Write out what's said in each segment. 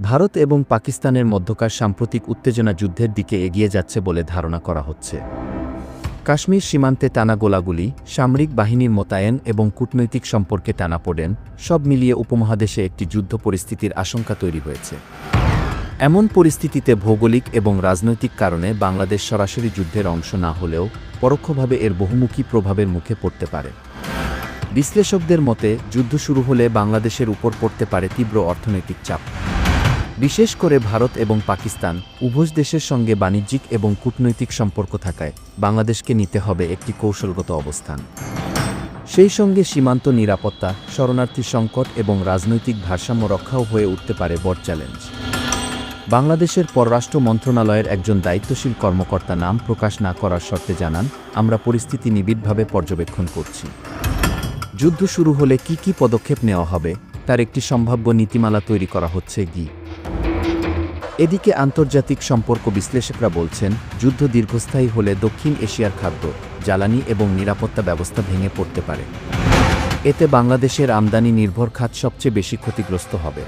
ভারত এবং পাকিস্তানের মধ্যকার সাম্প্রতিক উত্তেজনা যুদ্ধের দিকে এগিয়ে যাচ্ছে বলে ধারণা করা হচ্ছে। কাশ্মীর সীমান্তে টানা গোলাগুলি, সামরিক বাহিনীর মোতায়েন এবং কূটনৈতিক সম্পর্কে টানাপোড়েন সব মিলিয়ে উপমহাদেশে একটি যুদ্ধ পরিস্থিতির আশঙ্কা তৈরি হয়েছে। এমন পরিস্থিতিতে ভৌগোলিক এবং রাজনৈতিক কারণে বাংলাদেশ সরাসরি যুদ্ধের অংশ না হলেও পরোক্ষভাবে এর বহুমুখী প্রভাবের মুখে পড়তে পারে। বিশ্লেষকদের মতে, যুদ্ধ শুরু হলে বাংলাদেশের উপর পড়তে পারে তীব্র অর্থনৈতিক চাপ। বিশেষ করে ভারত এবং পাকিস্তান উভয় দেশের সঙ্গে বাণিজ্যিক এবং কূটনৈতিক সম্পর্ক থাকায় বাংলাদেশকে নিতে হবে একটি কৌশলগত অবস্থান। সেই সঙ্গে সীমান্ত নিরাপত্তা, শরণার্থী সংকট এবং রাজনৈতিক ভারসাম্য রক্ষাও হয়ে উঠতে পারে বড় চ্যালেঞ্জ। বাংলাদেশের পররাষ্ট্র মন্ত্রণালয়ের একজন দায়িত্বশীল কর্মকর্তা নাম প্রকাশ না করার শর্তে জানান, আমরা পরিস্থিতি নিবিড়ভাবে পর্যবেক্ষণ করছি। যুদ্ধ শুরু হলে কি কি পদক্ষেপ নেওয়া হবে, তার একটি সম্ভাব্য নীতিমালা তৈরি করা হচ্ছে গি এদিকে আন্তর্জাতিক সম্পর্ক বিশ্লেষকরা বলছেন, যুদ্ধ দীর্ঘস্থায়ী হলে দক্ষিণ এশিয়ার খাদ্য, জ্বালানি এবং নিরাপত্তা ব্যবস্থা ভেঙে পড়তে পারে। এতে বাংলাদেশের আমদানি নির্ভর খাত সবচেয়ে বেশি ক্ষতিগ্রস্ত হবে।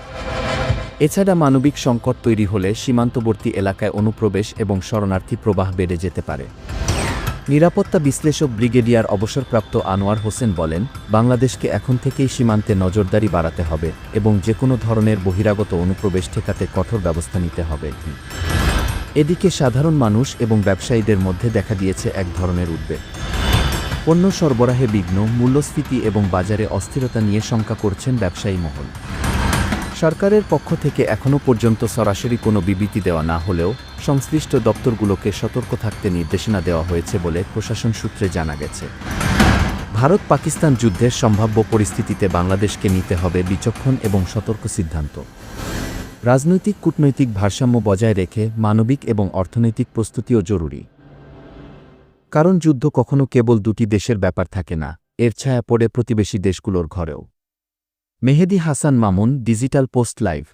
এছাড়া মানবিক সংকট তৈরি হলে সীমান্তবর্তী এলাকায় অনুপ্রবেশ এবং শরণার্থী প্রবাহ বেড়ে যেতে পারে। নিরাপত্তা বিশ্লেষক ব্রিগেডিয়ার অবসরপ্রাপ্ত আনোয়ার হোসেন বলেন, বাংলাদেশকে এখন থেকেই সীমান্তে নজরদারি বাড়াতে হবে এবং যে কোনো ধরনের বহিরাগত অনুপ্রবেশ ঠেকাতে কঠোর ব্যবস্থা নিতে হবে। এদিকে সাধারণ মানুষ এবং ব্যবসায়ীদের মধ্যে দেখা দিয়েছে এক ধরনের উদ্বেগ। পণ্য সরবরাহে বিঘ্ন, মূল্যস্ফীতি এবং বাজারে অস্থিরতা নিয়ে শঙ্কা করছেন ব্যবসায়ী মহল। সরকারের পক্ষ থেকে এখনও পর্যন্ত সরাসরি কোনো বিবৃতি দেওয়া না হলেও সংশ্লিষ্ট দপ্তরগুলোকে সতর্ক থাকতে নির্দেশনা দেওয়া হয়েছে বলে প্রশাসন সূত্রে জানা গেছে। ভারত পাকিস্তান যুদ্ধের সম্ভাব্য পরিস্থিতিতে বাংলাদেশকে নিতে হবে বিচক্ষণ এবং সতর্ক সিদ্ধান্ত। রাজনৈতিক কূটনৈতিক ভারসাম্য বজায় রেখে মানবিক এবং অর্থনৈতিক প্রস্তুতিও জরুরি। কারণ যুদ্ধ কখনো কেবল দুটি দেশের ব্যাপার থাকে না, এর ছায়া পড়ে প্রতিবেশী দেশগুলোর ঘরেও। Mehedi Hasan Mamun digital post live.